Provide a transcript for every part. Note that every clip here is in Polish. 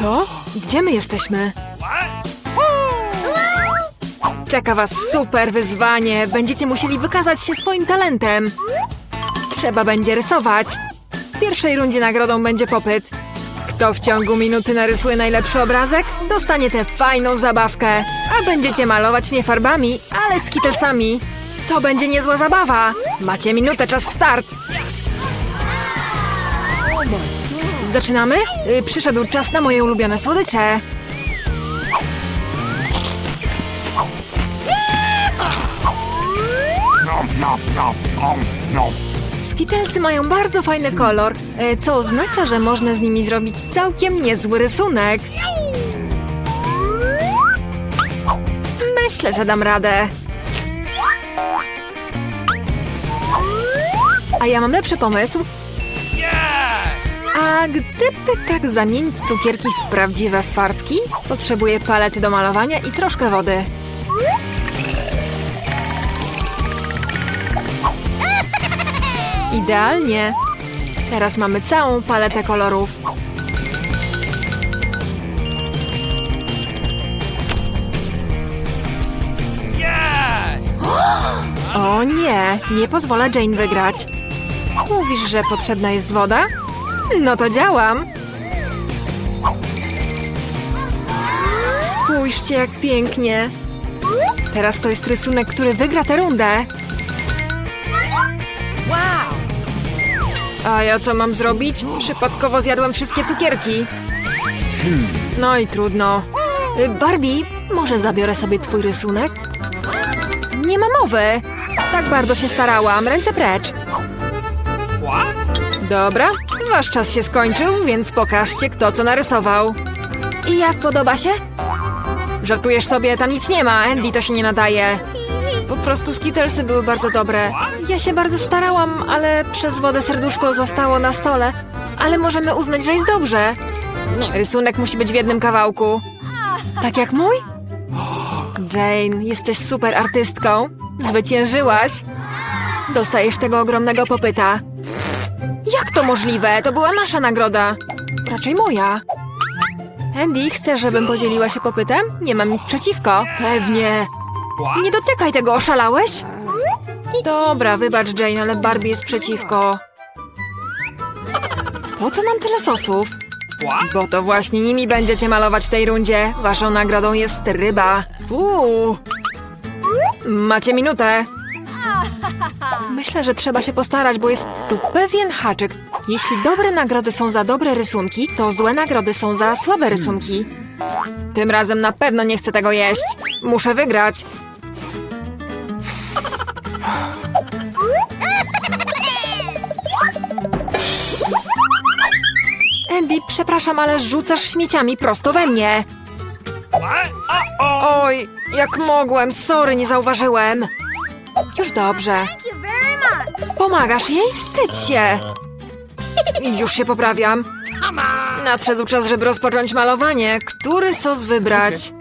Co? Gdzie my jesteśmy? Czeka was super wyzwanie. Będziecie musieli wykazać się swoim talentem. Trzeba będzie rysować. W pierwszej rundzie nagrodą będzie popyt. Kto w ciągu minuty narysuje najlepszy obrazek, dostanie tę fajną zabawkę. A będziecie malować nie farbami, ale skitesami. To będzie niezła zabawa. Macie minutę, czas start. Zaczynamy? Y, Przyszedł czas na moje ulubione słodycze. Skittlesy mają bardzo fajny kolor, e, co oznacza, że można z nimi zrobić całkiem niezły rysunek. Myślę, że dam radę. A ja mam lepszy pomysł. A gdyby tak zamienić cukierki w prawdziwe farbki, potrzebuję palety do malowania i troszkę wody. Idealnie. Teraz mamy całą paletę kolorów. O nie, nie pozwolę Jane wygrać. Mówisz, że potrzebna jest woda? No to działam. Spójrzcie, jak pięknie. Teraz to jest rysunek, który wygra tę rundę. A ja co mam zrobić? Przypadkowo zjadłem wszystkie cukierki. No i trudno. Barbie, może zabiorę sobie twój rysunek? Nie ma mowy. Tak bardzo się starałam. Ręce precz. Dobra, wasz czas się skończył, więc pokażcie, kto co narysował. I jak podoba się? Żartujesz sobie, tam nic nie ma. Andy to się nie nadaje. Po prostu skittlesy były bardzo dobre. Ja się bardzo starałam, ale przez wodę serduszko zostało na stole. Ale możemy uznać, że jest dobrze. Rysunek musi być w jednym kawałku. Tak jak mój? Jane, jesteś super artystką. Zwyciężyłaś. Dostajesz tego ogromnego popyta. Jak to możliwe? To była nasza nagroda. Raczej moja. Andy, chcesz, żebym podzieliła się popytem? Nie mam nic przeciwko. Pewnie. Nie dotykaj tego, oszalałeś? Dobra, wybacz Jane, ale Barbie jest przeciwko. Po co nam tyle sosów? Bo to właśnie nimi będziecie malować w tej rundzie. Waszą nagrodą jest ryba. Uuu. Macie minutę. Myślę, że trzeba się postarać, bo jest tu pewien haczyk. Jeśli dobre nagrody są za dobre rysunki, to złe nagrody są za słabe rysunki. Tym razem na pewno nie chcę tego jeść. Muszę wygrać. Andy, przepraszam, ale rzucasz śmieciami prosto we mnie. Oj, jak mogłem, sorry, nie zauważyłem. Już dobrze. Pomagasz jej? Wstydź się! Już się poprawiam. Nadszedł czas, żeby rozpocząć malowanie. Który sos wybrać?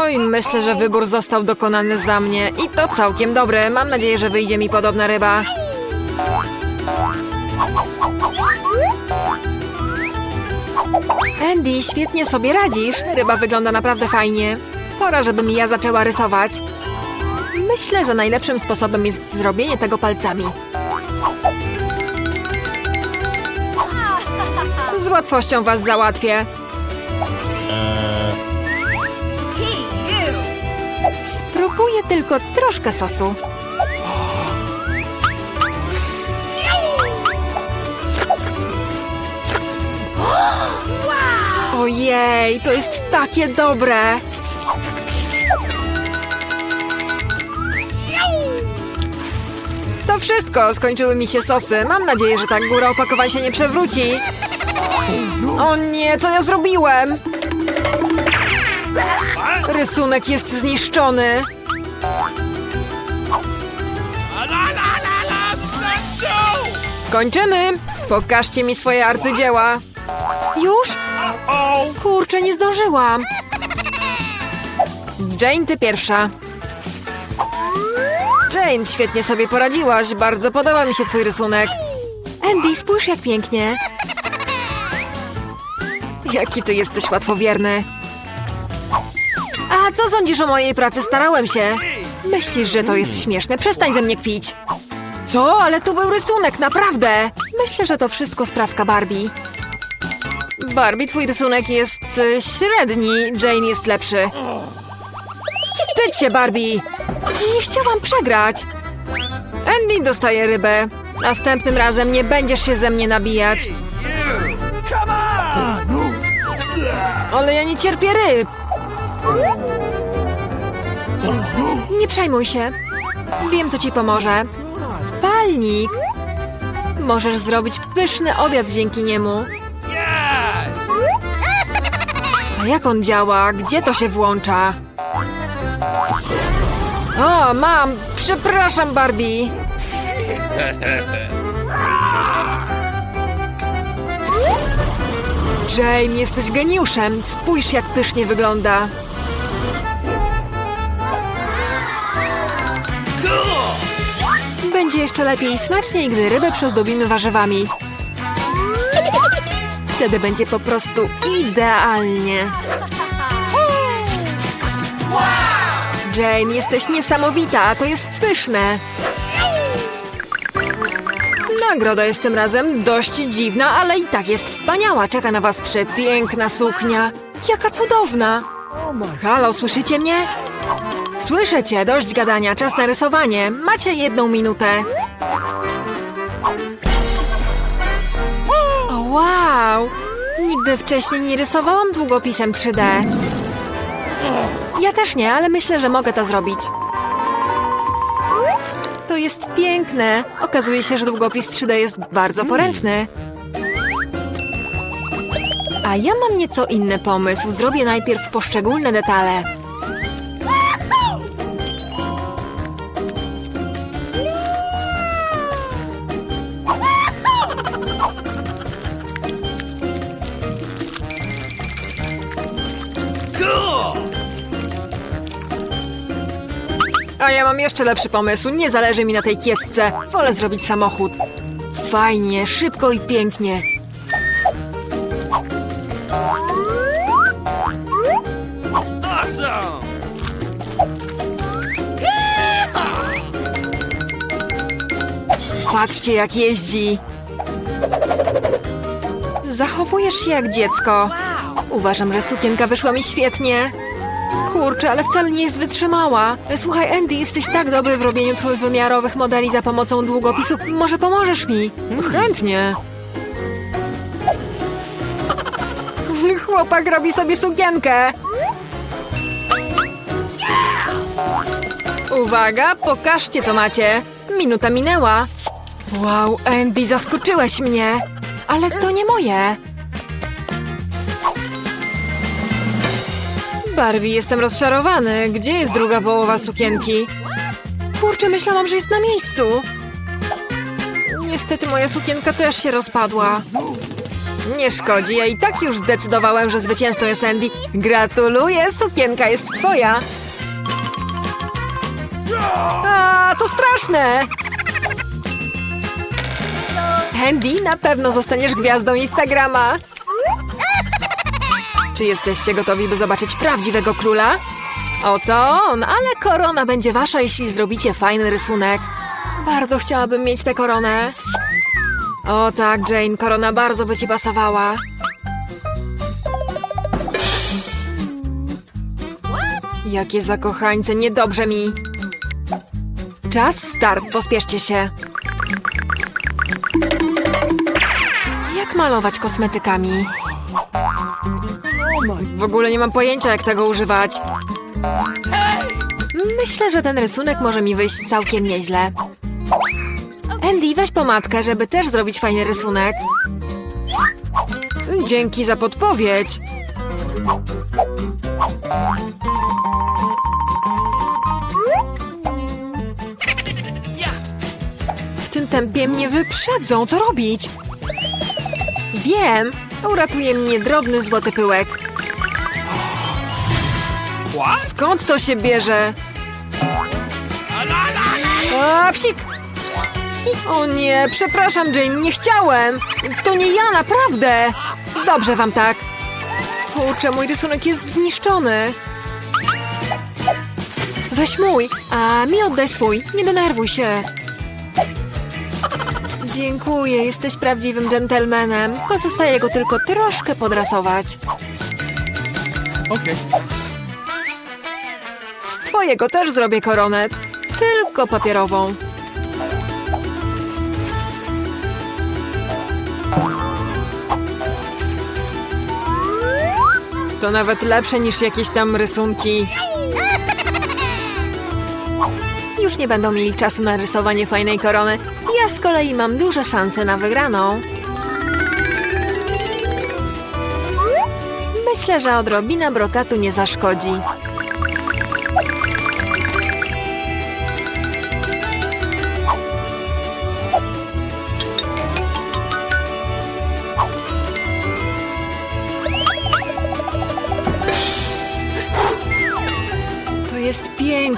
Oj, myślę, że wybór został dokonany za mnie. I to całkiem dobre. Mam nadzieję, że wyjdzie mi podobna ryba. Andy, świetnie sobie radzisz. Ryba wygląda naprawdę fajnie. Pora, żebym ja zaczęła rysować. Myślę, że najlepszym sposobem jest zrobienie tego palcami. Z łatwością was załatwię. Spróbuję tylko troszkę sosu. Ojej, to jest takie dobre! To wszystko, skończyły mi się sosy. Mam nadzieję, że tak góra opakowań się nie przewróci. O nie, co ja zrobiłem? Rysunek jest zniszczony. Kończymy! Pokażcie mi swoje arcydzieła. Już? Kurczę, nie zdążyłam. Jane, ty pierwsza. Jane, świetnie sobie poradziłaś. Bardzo podoba mi się twój rysunek. Andy, spójrz jak pięknie. Jaki ty jesteś łatwowierny. A co sądzisz o mojej pracy? Starałem się. Myślisz, że to jest śmieszne? Przestań ze mnie kpić. Co? Ale tu był rysunek, naprawdę. Myślę, że to wszystko sprawka Barbie. Barbie, twój rysunek jest y, średni. Jane jest lepszy. Wstydź się, Barbie. Nie chciałam przegrać. Andy dostaje rybę. Następnym razem nie będziesz się ze mnie nabijać. Ale ja nie cierpię ryb. Nie przejmuj się. Wiem, co ci pomoże. Palnik. Możesz zrobić pyszny obiad dzięki niemu. A jak on działa? Gdzie to się włącza? O, mam! Przepraszam, Barbie! Jane, jesteś geniuszem! Spójrz, jak pysznie wygląda! Będzie jeszcze lepiej i smaczniej, gdy rybę przezdobimy warzywami. Wtedy będzie po prostu idealnie. Jane, jesteś niesamowita, to jest pyszne. Nagroda jest tym razem dość dziwna, ale i tak jest wspaniała. Czeka na was przepiękna suknia. Jaka cudowna. Halo, słyszycie mnie? Słyszę cię, dość gadania, czas na rysowanie. Macie jedną minutę. Wow! Nigdy wcześniej nie rysowałam długopisem 3D. Ja też nie, ale myślę, że mogę to zrobić. To jest piękne. Okazuje się, że długopis 3D jest bardzo poręczny. A ja mam nieco inny pomysł. Zrobię najpierw poszczególne detale. A ja mam jeszcze lepszy pomysł. Nie zależy mi na tej kiecce. Wolę zrobić samochód. Fajnie, szybko i pięknie. Awesome! Patrzcie, jak jeździ. Zachowujesz się jak dziecko. Uważam, że sukienka wyszła mi świetnie. Kurczę, ale wcale nie jest wytrzymała. Słuchaj, Andy, jesteś tak dobry w robieniu trójwymiarowych modeli za pomocą długopisu. Może pomożesz mi? Chętnie. Chłopak robi sobie sukienkę. Uwaga, pokażcie co macie. Minuta minęła. Wow, Andy, zaskoczyłeś mnie. Ale to nie moje. Barbie, jestem rozczarowany. Gdzie jest druga połowa sukienki? Kurczę, myślałam, że jest na miejscu. Niestety moja sukienka też się rozpadła. Nie szkodzi, ja i tak już zdecydowałem, że zwycięzcą jest Andy. Gratuluję, sukienka jest twoja. A, to straszne! Andy, na pewno zostaniesz gwiazdą Instagrama. Czy jesteście gotowi, by zobaczyć prawdziwego króla? Oto on, ale korona będzie wasza, jeśli zrobicie fajny rysunek. Bardzo chciałabym mieć tę koronę. O tak, Jane, korona bardzo by ci pasowała. Jakie zakochańce, niedobrze mi. Czas start, pospieszcie się. Jak malować kosmetykami? W ogóle nie mam pojęcia, jak tego używać. Myślę, że ten rysunek może mi wyjść całkiem nieźle. Andy, weź pomadkę, żeby też zrobić fajny rysunek. Dzięki za podpowiedź. W tym tempie mnie wyprzedzą. Co robić? Wiem. Uratuje mnie drobny złoty pyłek. Skąd to się bierze? A, psik! O nie, przepraszam, Jane, nie chciałem. To nie ja, naprawdę. Dobrze wam tak. Kurczę, mój rysunek jest zniszczony. Weź mój, a mi oddaj swój. Nie denerwuj się. Dziękuję, jesteś prawdziwym dżentelmenem. Pozostaje go tylko troszkę podrasować. Okay. Twojego też zrobię koronę, tylko papierową. To nawet lepsze niż jakieś tam rysunki. Już nie będą mieli czasu na rysowanie fajnej korony. Ja z kolei mam duże szanse na wygraną. Myślę, że odrobina brokatu nie zaszkodzi.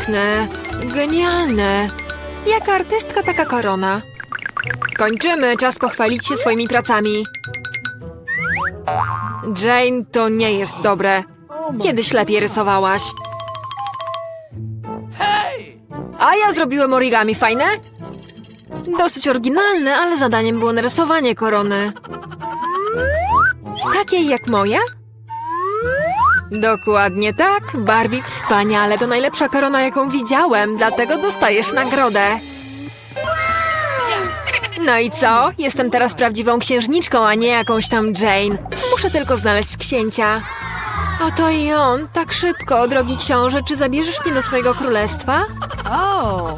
Piękne, genialne. Jak artystka taka korona. Kończymy, czas pochwalić się swoimi pracami. Jane, to nie jest dobre. Kiedyś lepiej rysowałaś. A ja zrobiłem origami, fajne? Dosyć oryginalne, ale zadaniem było narysowanie korony. Takiej jak moja? Dokładnie tak, Barbie, wspaniale. To najlepsza korona, jaką widziałem, dlatego dostajesz nagrodę. No i co? Jestem teraz prawdziwą księżniczką, a nie jakąś tam Jane. Muszę tylko znaleźć księcia. Oto i on, tak szybko, drogi książę, czy zabierzesz mnie do swojego królestwa? Oh.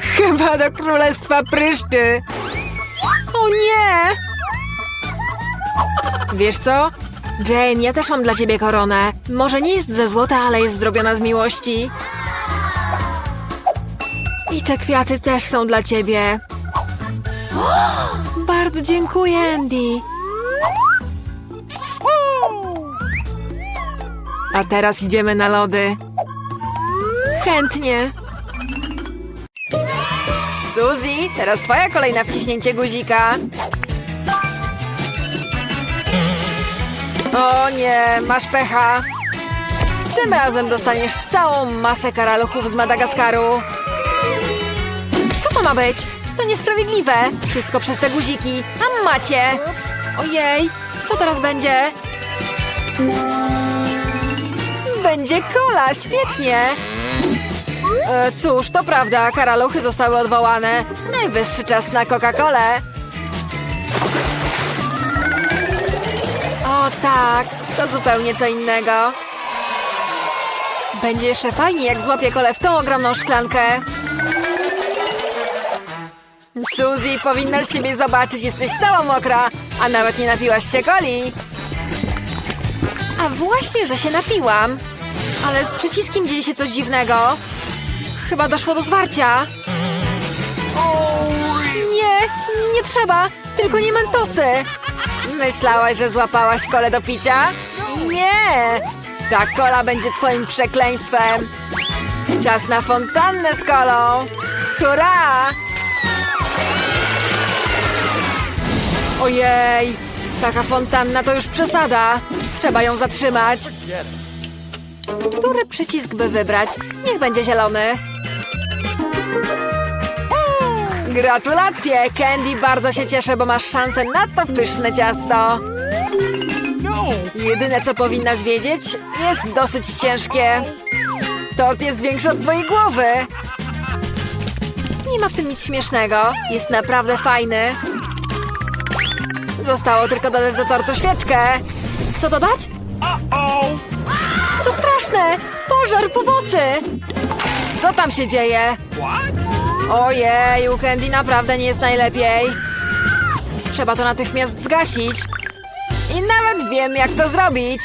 Chyba do królestwa pryszczy. O nie! Wiesz co? Jane, ja też mam dla ciebie koronę. Może nie jest ze złota, ale jest zrobiona z miłości. I te kwiaty też są dla ciebie. Bardzo dziękuję, Andy. A teraz idziemy na lody. Chętnie. Suzy, teraz twoja kolej na wciśnięcie guzika. O nie, masz pecha. Tym razem dostaniesz całą masę karaluchów z Madagaskaru. Co to ma być? To niesprawiedliwe. Wszystko przez te guziki. A macie. Ojej, co teraz będzie? Będzie kola, świetnie. E, cóż, to prawda, karaluchy zostały odwołane. Najwyższy czas na Coca-Colę. O tak, to zupełnie co innego. Będzie jeszcze fajnie, jak złapię kolę w tą ogromną szklankę. Suzy, powinnaś siebie zobaczyć, jesteś cała mokra, a nawet nie napiłaś się coli. A właśnie, że się napiłam. Ale z przyciskiem dzieje się coś dziwnego. Chyba doszło do zwarcia. Nie, nie trzeba, tylko nie mentosy. Myślałaś, że złapałaś kolę do picia? Nie! Ta kola będzie twoim przekleństwem. Czas na fontannę z kolą. Hurra! Ojej, taka fontanna to już przesada. Trzeba ją zatrzymać. Który przycisk by wybrać? Niech będzie zielony. Gratulacje! Candy, bardzo się cieszę, bo masz szansę na to pyszne ciasto. No! Jedyne, co powinnaś wiedzieć, jest dosyć ciężkie. Tort jest większy od twojej głowy. Nie ma w tym nic śmiesznego. Jest naprawdę fajny. Zostało tylko dodać do tortu świeczkę. Co dodać? To straszne! Pożar pomocy! Co tam się dzieje? Ojej, u Candy naprawdę nie jest najlepiej. Trzeba to natychmiast zgasić. I nawet wiem, jak to zrobić.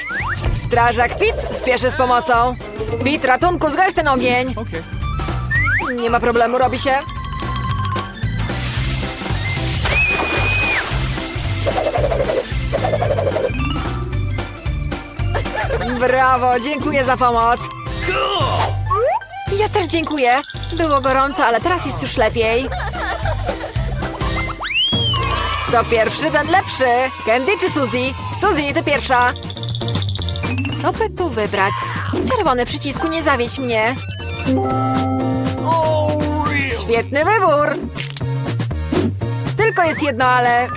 Strażak Pit spieszy z pomocą. Pit, ratunku, zgaś ten ogień. Nie ma problemu, robi się. Brawo, dziękuję za pomoc. Ja też dziękuję. Było gorąco, ale teraz jest już lepiej. Kto pierwszy, ten lepszy. Candy czy Suzy? Suzy, ty pierwsza. Co by tu wybrać? Czerwony przycisku, nie zawiedź mnie. Świetny wybór. Tylko jest jedno, ale...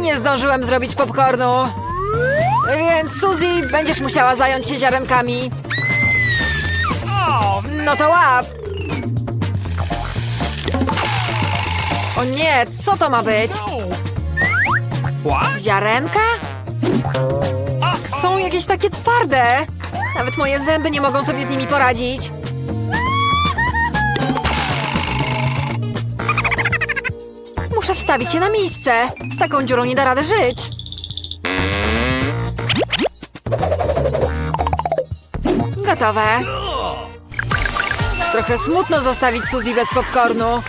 Nie zdążyłem zrobić popcornu. Więc Suzy, będziesz musiała zająć się ziarenkami. No to łap! O nie, co to ma być? Ziarenka? Są jakieś takie twarde. Nawet moje zęby nie mogą sobie z nimi poradzić. Muszę wstawić je na miejsce. Z taką dziurą nie da rady żyć. Gotowe. Trochę smutno zostawić Suzy bez popcornu.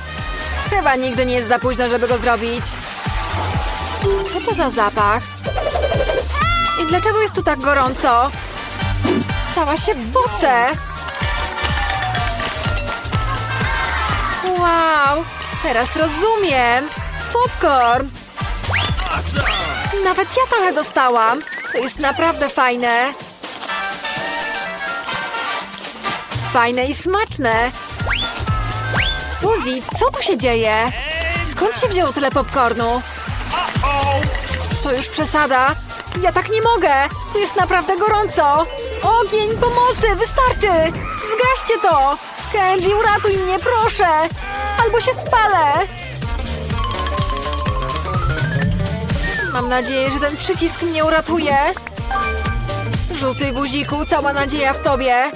Chyba nigdy nie jest za późno, żeby go zrobić. Co to za zapach? I dlaczego jest tu tak gorąco? Cała się bucę. Wow, teraz rozumiem. Popcorn. Nawet ja trochę dostałam. To jest naprawdę fajne. Fajne i smaczne. Suzy, co tu się dzieje? Skąd się wzięło tyle popcornu? To już przesada. Ja tak nie mogę. Jest naprawdę gorąco. Ogień, pomocy, wystarczy. Zgaście to. Candy, uratuj mnie, proszę. Albo się spalę. Mam nadzieję, że ten przycisk mnie uratuje. Żółty guziku, cała nadzieja w tobie.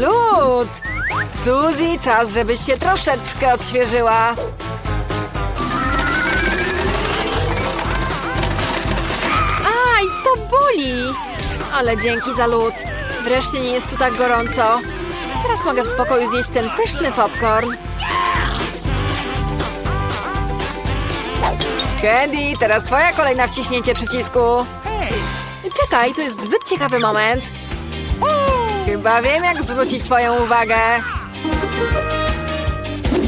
Lód! Suzy, czas, żebyś się troszeczkę odświeżyła. Aj, to boli! Ale dzięki za lód. Wreszcie nie jest tu tak gorąco. Teraz mogę w spokoju zjeść ten pyszny popcorn. Candy, teraz twoja kolej na wciśnięcie przycisku. Czekaj, to jest zbyt ciekawy moment. Chyba wiem, jak zwrócić twoją uwagę.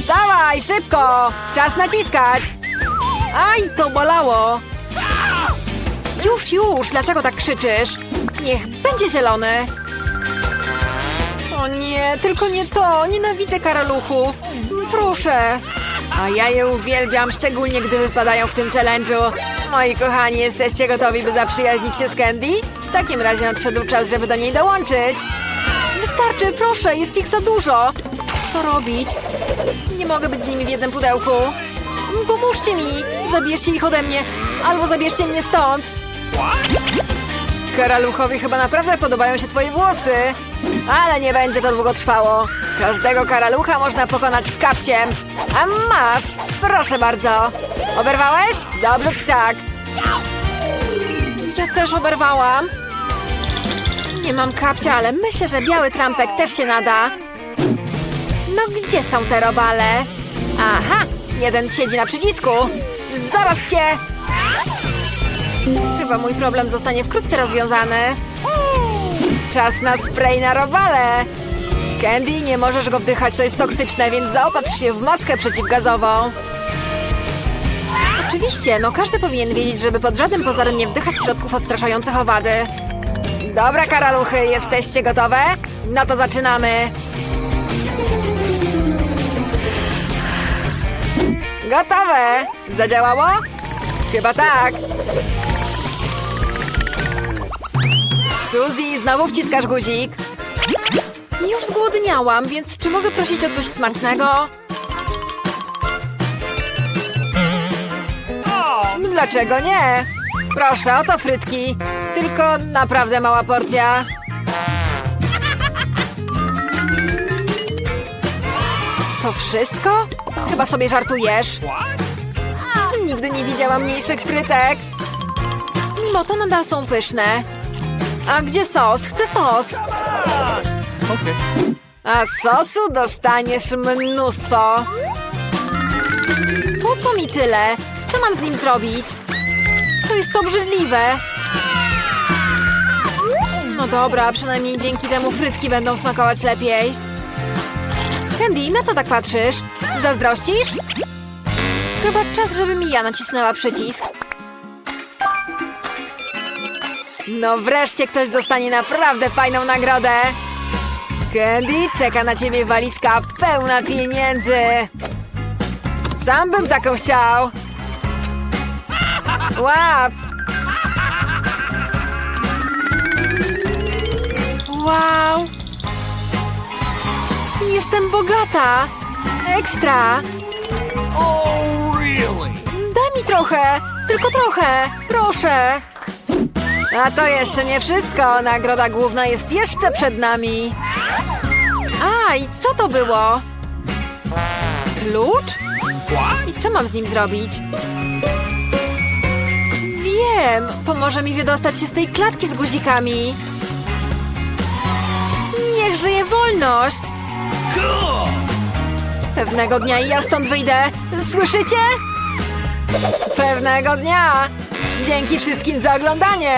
Dawaj, szybko! Czas naciskać! Aj, to bolało! Już, już! Dlaczego tak krzyczysz? Niech będzie zielony! O nie, tylko nie to! Nienawidzę karaluchów! Proszę! A ja je uwielbiam, szczególnie gdy wypadają w tym challenge'u. Moi kochani, jesteście gotowi, by zaprzyjaźnić się z Candy? W takim razie nadszedł czas, żeby do niej dołączyć. Wystarczy, proszę, jest ich za dużo. Co robić? Nie mogę być z nimi w jednym pudełku. Pomóżcie mi! Zabierzcie ich ode mnie, albo zabierzcie mnie stąd. Karaluchowi chyba naprawdę podobają się twoje włosy. Ale nie będzie to długo trwało. Każdego karalucha można pokonać kapciem. A masz! Proszę bardzo. Oberwałeś? Dobrze ci tak. Ja też oberwałam. Nie mam kapcia, ale myślę, że biały trampek też się nada. No gdzie są te robale? Aha, jeden siedzi na przycisku. Zaraz cię! Chyba mój problem zostanie wkrótce rozwiązany. Czas na spray na robale. Candy, nie możesz go wdychać, to jest toksyczne, więc zaopatrz się w maskę przeciwgazową. Oczywiście, no każdy powinien wiedzieć, żeby pod żadnym pozorem nie wdychać środków odstraszających owady. Dobra, karaluchy, jesteście gotowe? No to zaczynamy. Gotowe! Zadziałało? Chyba tak. Suzy, znowu wciskasz guzik. Już zgłodniałam, więc czy mogę prosić o coś smacznego? Dlaczego nie? Proszę, oto frytki. Tylko naprawdę mała porcja. To wszystko? Chyba sobie żartujesz. Nigdy nie widziałam mniejszych frytek. Mimo to nadal są pyszne. A gdzie sos? Chcę sos. A sosu dostaniesz mnóstwo. Po co mi tyle? Co mam z nim zrobić? To jest obrzydliwe. No dobra, przynajmniej dzięki temu frytki będą smakować lepiej. Candy, na co tak patrzysz? Zazdrościsz? Chyba czas, żeby mi ja nacisnęła przycisk. No wreszcie ktoś dostanie naprawdę fajną nagrodę. Candy, czeka na ciebie walizka pełna pieniędzy. Sam bym taką chciał. Łap! Wow! Jestem bogata! Ekstra! Oh, really? Daj mi trochę! Tylko trochę! Proszę! A to jeszcze nie wszystko! Nagroda główna jest jeszcze przed nami! A, i co to było? Klucz? I co mam z nim zrobić? Wiem! Pomoże mi wydostać się z tej klatki z guzikami! Żyje wolność! Pewnego dnia ja stąd wyjdę. Słyszycie? Pewnego dnia. Dzięki wszystkim za oglądanie.